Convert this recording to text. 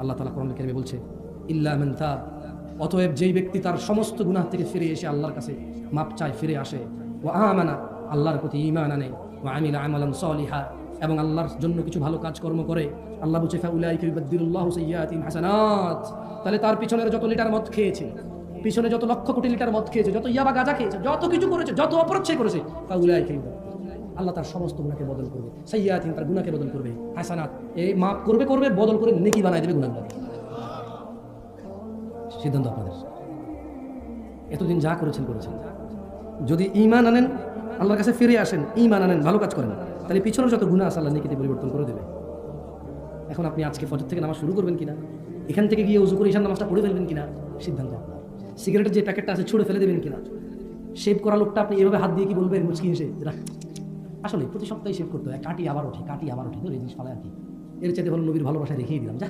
আল্লাহ তালা কোরআন কেরমে বলছে, ইল্লা মান তাব অতএব যেই ব্যক্তি তার সমস্ত গুনাহ থেকে ফিরে এসে আল্লাহর কাছে মাপ চায়, ফিরে আসে। ও আমানা আল্লাহর প্রতি ইমান আনে। ও আমিলা আমালান সলিহা এবং আল্লাহর জন্য কিছু ভালো কাজকর্ম করে। আল্লাহ বলছে, ফাউলাইকা ইউবাদদিলুল্লাহু সাইয়্যাতিহিম হাসানাত তাহলে তার পিছনের যত লিটার মদ খেয়েছে, পিছনে যত লক্ষ কোটি লিটার মদ খেয়েছে, যত ইয়াবা গাঁজা খেয়েছে, যত কিছু করেছে, যত অপরাধ সে করেছে, ফাউলাইকা ইউবাদদিলুল্লাহ আল্লাহ তার সমস্ত গুণাকে বদল করবে সাইয়াতিন তার গুণাকে বদল করবে, হাসানাত এই মাফ করবে করবে, বদল করে নেকি বানাই দেবে গুণাগুলো সিদ্ধান্ত আপনাদের। এতদিন যা করেছেন করেছেন। যদি ইমান আনেন, আল্লাহর কাছে ফিরে আসেন ইমান আনেন, ভালো কাজ করেন, তাহলে পিছনের যত গুণা আছে আল্লাহ নেকিতে পরিবর্তন করে দেবে। এখন আপনি আজকে ফজর থেকে নামাজ শুরু করবেন কিনা, এখান থেকে গিয়ে উজু করে ঈশান নামাজটা পড়ে ফেলবেন কিনা, সিদ্ধান্ত আপনার। সিগারেটের যে প্যাকেটটা আছে, ছুঁড়ে ফেলে দেবেন কিনা। শেভ করা লোকটা আপনি এভাবে হাত দিয়ে কি বলবেন মুচকি রাখ। আসলে প্রতি সপ্তাহে শেভ করতে হয়। কাটি আবার ওঠে, কাটি আবার ওঠে। তো এই জিনিস ফলে আর কি। এর চাইতে ভালো নবীর ভালোবাসায় রেখেই দিলাম। যা